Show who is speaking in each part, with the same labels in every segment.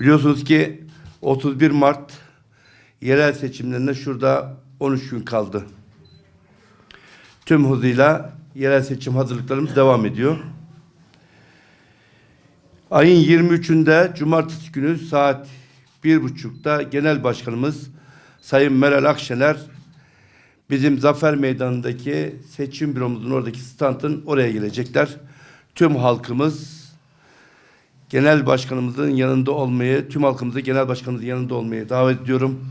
Speaker 1: Biliyorsunuz ki 31 Mart yerel seçimlerine şurada 13 gün kaldı. Tüm hızıyla yerel seçim hazırlıklarımız devam ediyor. Ayın 23'ünde Cumartesi günü saat bir buçukta Genel Başkanımız Sayın Meral Akşener bizim Zafer Meydanı'ndaki seçim büromuzun oradaki standın oraya gelecekler. Tüm halkımız Genel Başkanımızın yanında olmayı, tüm halkımızı Genel Başkanımızın yanında olmayı davet ediyorum.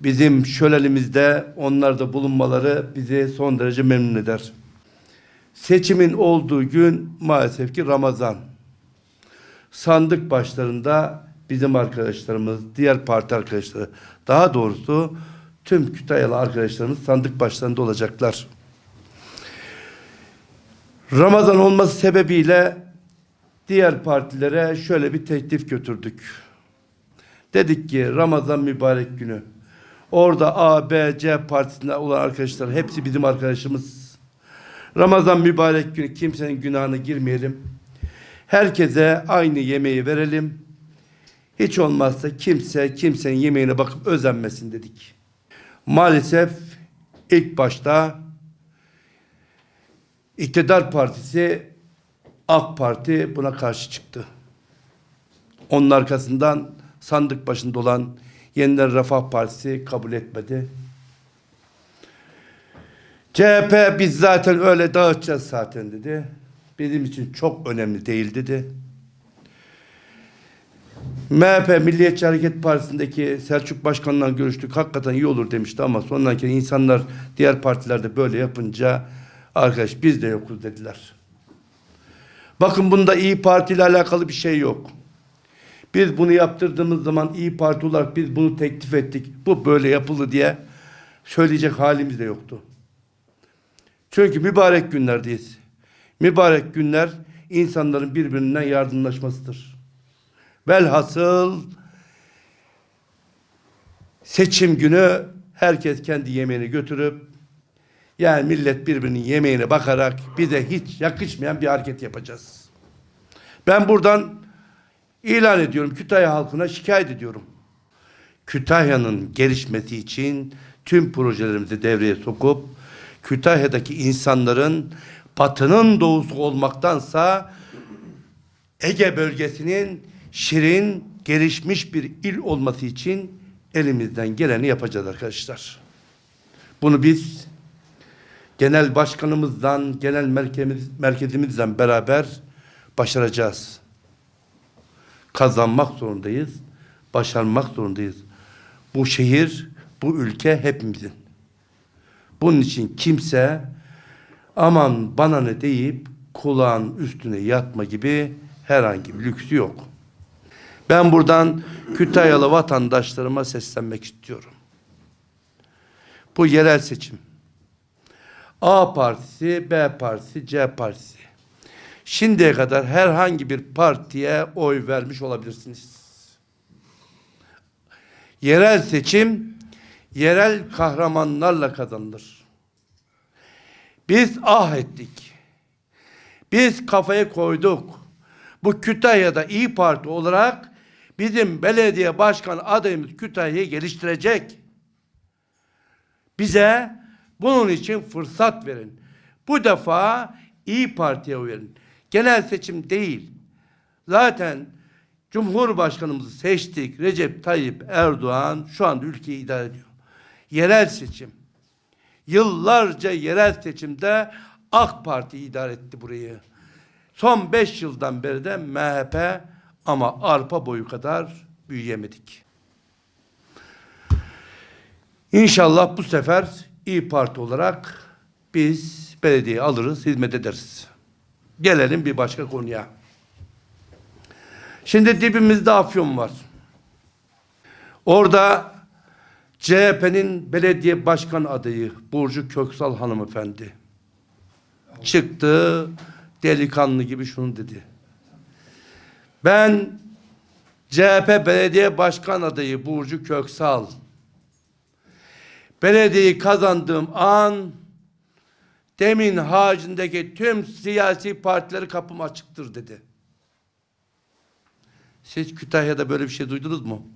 Speaker 1: Bizim şölenimizde onlar da bulunmaları bizi son derece memnun eder. Seçimin olduğu gün maalesef ki Ramazan. Sandık başlarında bizim arkadaşlarımız, diğer parti arkadaşları, daha doğrusu tüm Kütahyalı arkadaşlarımız sandık başlarında olacaklar. Ramazan olması sebebiyle diğer partilere şöyle bir teklif götürdük. Dedik ki Ramazan mübarek günü. Orada A, B, C partisinde olan arkadaşlar hepsi bizim arkadaşımız. Ramazan mübarek günü kimsenin günahına girmeyelim. Herkese aynı yemeği verelim. Hiç olmazsa kimse kimsenin yemeğine bakıp özenmesin dedik. Maalesef ilk başta iktidar partisi AK Parti buna karşı çıktı. Onun arkasından sandık başında olan Yeniden Refah Partisi kabul etmedi. CHP biz zaten öyle dağıtacağız zaten dedi. Bizim için çok önemli değil dedi. MHP Milliyetçi Hareket Partisi'ndeki Selçuk Başkan'la görüştük. Hakikaten iyi olur demişti ama sonraki insanlar diğer partilerde böyle yapınca arkadaş biz de yokuz dediler. Bakın bunda İyi Parti ile alakalı bir şey yok. Biz bunu yaptırdığımız zaman İyi Parti olarak biz bunu teklif ettik. Bu böyle yapıldı diye söyleyecek halimiz de yoktu. Çünkü mübarek günlerdeyiz. Mübarek günler insanların birbirinden yardımlaşmasıdır. Velhasıl seçim günü herkes kendi yemeğini götürüp yani millet birbirinin yemeğine bakarak bize hiç yakışmayan bir hareket yapacağız. Ben buradan ilan ediyorum Kütahya halkına şikayet ediyorum. Kütahya'nın gelişmesi için tüm projelerimizi devreye sokup Kütahya'daki insanların batının doğusu olmaktansa Ege bölgesinin şirin, gelişmiş bir il olması için elimizden geleni yapacağız arkadaşlar. Bunu biz genel başkanımızdan, genel merkezimiz, merkezimizden beraber başaracağız. Kazanmak zorundayız, başarmak zorundayız. Bu şehir, bu ülke hepimizin. Bunun için kimse aman bana ne deyip kulağın üstüne yatma gibi herhangi bir lüksü yok. Ben buradan Kütahyalı vatandaşlarıma seslenmek istiyorum. Bu yerel seçim. A partisi, B partisi, C partisi. Şimdiye kadar herhangi bir partiye oy vermiş olabilirsiniz. Yerel seçim yerel kahramanlarla kazanılır. Biz ah ettik. Biz kafaya koyduk. Bu Kütahya'da İyi Parti olarak bizim belediye başkan adayımız Kütahya'yı geliştirecek. Bize bunun için fırsat verin. Bu defa İyi Parti'ye verin. Genel seçim değil. Zaten Cumhurbaşkanımızı seçtik. Recep Tayyip Erdoğan şu anda ülkeyi idare ediyor. Yerel seçim. Yıllarca yerel seçimde AK Parti idare etti burayı. Son beş yıldan beri de MHP ama arpa boyu kadar büyüyemedik. İnşallah bu sefer İyi Parti olarak biz belediye alırız, hizmet ederiz. Gelelim bir başka konuya. Şimdi dibimizde Afyon var. Orada CHP'nin belediye başkan adayı Burcu Köksal hanımefendi çıktı delikanlı gibi şunu dedi. Ben CHP belediye başkan adayı Burcu Köksal belediyeyi kazandığım an demin haricindeki tüm siyasi partileri kapım açıktır dedi. Siz Kütahya'da böyle bir şey duydunuz mu?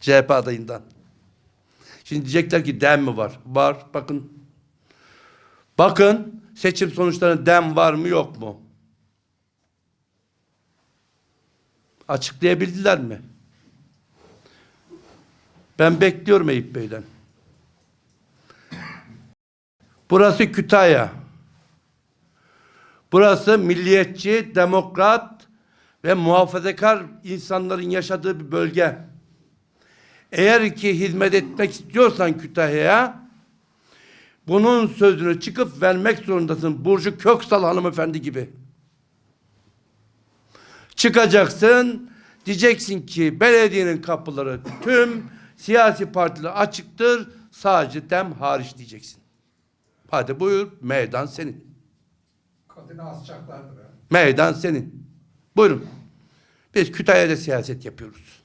Speaker 1: CHP adayından. Şimdi diyecekler ki dem mi var? Var. Bakın. Bakın seçim sonuçlarında dem var mı yok mu? Açıklayabildiler mi? Ben bekliyorum Eyüp Bey'den. Burası Kütahya. Burası milliyetçi, demokrat ve muhafazakar insanların yaşadığı bir bölge. Eğer ki hizmet etmek istiyorsan Kütahya'ya bunun sözünü çıkıp vermek zorundasın. Burcu Köksal hanımefendi gibi. Çıkacaksın, diyeceksin ki belediyenin kapıları tüm siyasi partiler açıktır, sadece dem hariç diyeceksin. Hadi buyur, meydan senin.
Speaker 2: Kadını asacaklardı be.
Speaker 1: Meydan senin. Buyurun. Biz Kütahya'da siyaset yapıyoruz.